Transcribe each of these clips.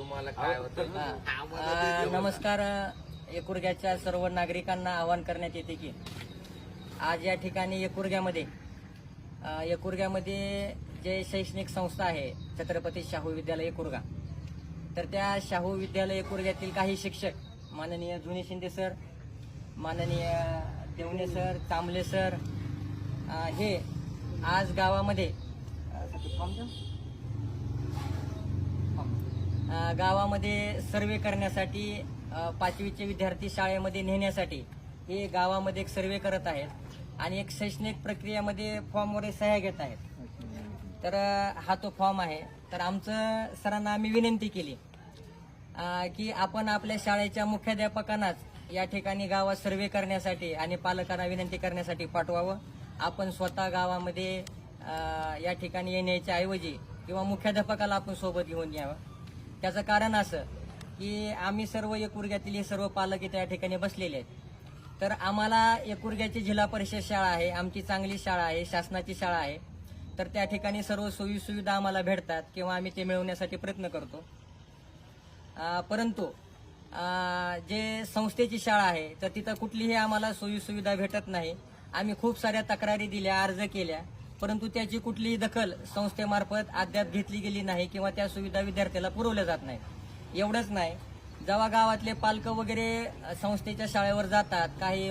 तुम्हाला काय होतं? अ, नमस्कार एकुर्ग्याच्या सर्व नागरिकांना आवाहन करण्यात येते की आज या ठिकाणी एकुर्ग्यामध्ये अ, एकुर्ग्यामध्ये जे शैक्षणिक संस्था आहे छत्रपती शाहू विद्यालय एकुर्गा. तर त्या शाहू विद्यालय एकुर्ग्यातील काही शिक्षक माननीय जुने शिंदे सर माननीय देवणे सर तांबले सर अ, हे आज गावामध्ये गावामध्ये सर्वे करण्यासाठी पाचवीचे विद्यार्थी शाळेमध्ये नेण्यासाठी हे गावामध्ये एक सर्वे करत आहेत आणि एक शैक्षणिक प्रक्रियामध्ये फॉर्मवर सह्या घेत आहेत. तर हा तो फॉर्म आहे. तर आमचं सरांना आम्ही विनंती केली की आपण आपल्या शाळेच्या मुख्याध्यापकांनाच या ठिकाणी गावात सर्वे करण्यासाठी आणि पालकांना विनंती करण्यासाठी पाठवावं. आपण स्वतः गावामध्ये या ठिकाणी येण्याच्या ऐवजी किंवा मुख्याध्यापकाला आपण सोबत घेऊन यावं. त्याचं कारण असं की आम्ही सर्व एकुर्ग्यातील हे सर्व पालक इथे या ठिकाणी बसलेले आहेत. तर आम्हाला एकुर्ग्याची जिल्हा परिषद शाळा आहे आमची चांगली शाळा आहे शासनाची शाळा आहे. तर त्या ठिकाणी सर्व सोयी सुविधा आम्हाला भेटतात किंवा आम्ही ते मिळवण्यासाठी प्रयत्न करतो. परंतु जे संस्थेची शाळा आहे तर तिथं कुठलीही आम्हाला सोयी सुविधा भेटत नाही. आम्ही खूप साऱ्या तक्रारी दिल्या अर्ज केल्या. परंतु त्याची कुठलीही दखल संस्थेमार्फत अद्याप घेतली गेली नाही किंवा त्या सुविधा विद्यार्थ्याला पुरवल्या जात नाही एवढंच नाही. जेव्हा गावातले पालक वगैरे संस्थेच्या शाळेवर जातात काही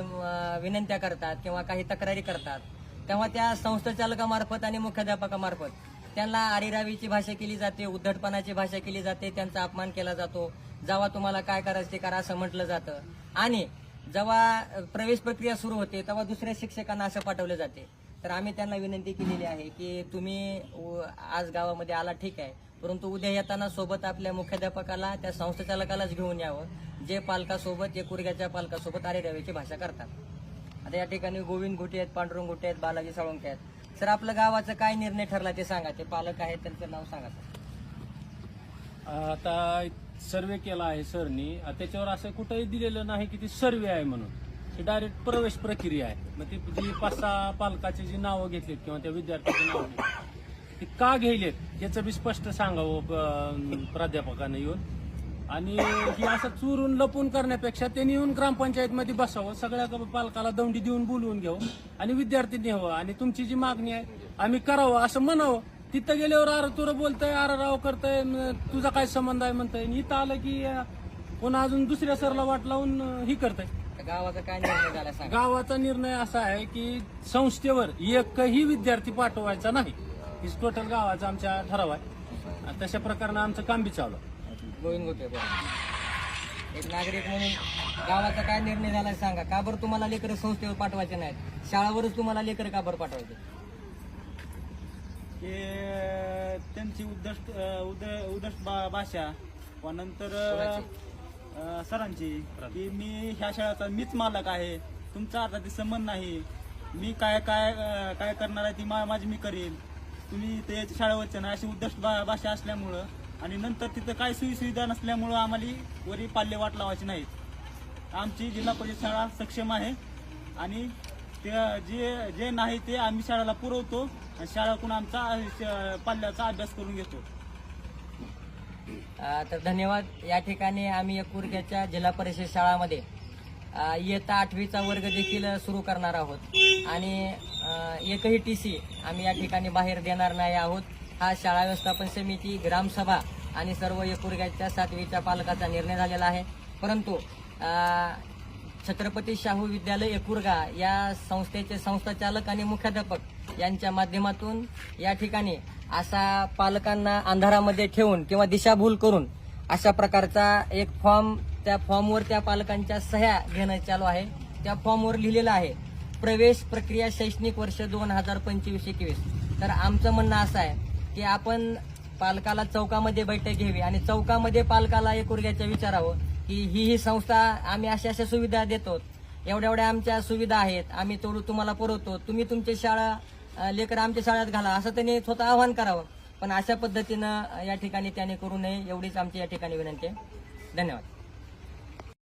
विनंत्या करतात किंवा काही तक्रारी करतात तेव्हा त्या संस्थाचालकामार्फत आणि मुख्याध्यापकामार्फत त्यांना आरिरावीची भाषा केली जाते उद्धटपणाची भाषा केली जाते त्यांचा अपमान केला जातो. जेव्हा तुम्हाला काय करायचं ते करा असं म्हटलं जातं. आणि जेव्हा प्रवेश प्रक्रिया सुरू होते तेव्हा दुसऱ्या शिक्षकांना असं पाठवलं जाते. तर आम्ही त्यांना विनंती केलेली आहे की तुम्ही उ- आज गावामध्ये आला ठीक आहे. परंतु उद्या येताना सोबत आपल्या मुख्याध्यापकाला त्या संस्थाचालकालाच घेऊन यावं. जे पालकासोबत जे कुरग्याच्या पालकासोबत आरेरावीची भाषा करतात. आता या ठिकाणी गोविंद घुटे आहेत पांडुरंग घुटे आहेत बालाजी साळुंके आहेत. सर आपलं गावाचा काय निर्णय ठरला ते सांगा. ते पालक आहेत त्यांचं नाव सांगा सर. आता सर्वे केला आहे सरनी. त्याच्यावर असं कुठंही दिलेलं नाही की ती सर्वे आहे म्हणून. ही डायरेक्ट प्रवेश प्रक्रिया आहे. मग ती जी पाच सहा पालकाची जी नावं घेतलीत किंवा त्या विद्यार्थ्याची नावं घेतली ती का घ्यायलेत याचं बी स्पष्ट सांगावं प्राध्यापकानं येऊन. आणि ही असं चुरून लपून करण्यापेक्षा त्यांनी येऊन ग्रामपंचायतमध्ये बसावं सगळ्या पालकाला दौंडी देऊन बोलवून घ्यावं आणि विद्यार्थी न्यावं आणि तुमची जी मागणी आहे आम्ही करावं असं म्हणावं. तिथं गेल्यावर आर तुला बोलतंय अरे राव करतंय तुझा काय संबंध आहे म्हणतंय. इथं आलं की कोणा अजून दुसऱ्या सरला वाट लावून ही करतंय. गावाचा काय निर्णय झाला सांगा? गावाचा निर्णय असा आहे की संस्थेवर एकही विद्यार्थी पाठवायचा नाही. ही टोटल गावाचा आमच्या ठराव आहे. आणि तशा प्रकारे आमचं काम बी चालू आहे. गोविंद बरं. एक नागरिक म्हणून गावाचा काय निर्णय झाला सांगा? का बरं तुम्हाला लेकर संस्थेवर पाठवायचे नाहीत? शाळावरच तुम्हाला लेकर का बरं पाठवायचे? की त्यांची उद्दष्ट उद- उद्दष्ट भा- भाषा व नंतर अ, सरांची की मी ह्या शाळेचा मीच मालक आहे तुमचा आता ते संबंध नाही मी काय काय अ, काय करणार आहे ती मा- माझी मी करेन. तुम्ही ते शाळेवरचे नाही अशी उद्दष्ट भा- भाषा असल्यामुळं आणि नंतर तिथं काय सुविधा नसल्यामुळं आम्हाला वरी पाल्य वाट लावायची नाहीत. आमची जिल्हा परिषद शाळा सक्षम आहे आणि ते जे जे नाही ते आम्ही शाळेला पुरवतो आणि शाळाकडून आमचा अ, पाल्याचा अभ्यास करून घेतो. तर धन्यवाद. या ठिकाणी आम्ही एकुर्ग्याच्या जिल्हा परिषद शाळामध्ये इयत्ता आठवीचा वर्ग देखील सुरू करणार आहोत. आणि एकही टी सी आम्ही या ठिकाणी बाहेर देणार नाही आहोत. हा शाळा व्यवस्थापन समिती ग्रामसभा आणि सर्व एकुरग्याच्या सातवीच्या पालकाचा निर्णय झालेला आहे. परंतु छत्रपती शाहू विद्यालय एकुरगा या संस्थेचे संस्थाचालक आणि मुख्याध्यापक यांच्या माध्यमातून या ठिकाणी असा पालकांना अंधारामध्ये ठेवून किंवा दिशाभूल करून अशा प्रकारचा एक फॉर्म त्या फॉर्मवर त्या पालकांच्या सह्या घेणं चालू आहे. त्या फॉर्मवर लिहिलेलं आहे प्रवेश प्रक्रिया शैक्षणिक वर्ष दोन हजार पंचवीस एकवीस. तर आमचं म्हणणं असं आहे की आपण पालकाला चौकामध्ये बैठक घ्यावी आणि चौकामध्ये पालकाला एक उर्ग्याचं विचारावं की ही ही संस्था आम्ही अशा अशा सुविधा देतो. एवढ्या एवढ्या आमच्या सुविधा आहेत आम्ही तेवढं तुम्हाला पुरवतो. तुम्ही तुमची शाळा लेकर आमच्या शाळेत घाला. असं त्यांनी स्वतः आवाहन करावं. पण अशा पद्धतीनं या ठिकाणी त्याने करू नये एवढीच आमची या ठिकाणी विनंती आहे. धन्यवाद.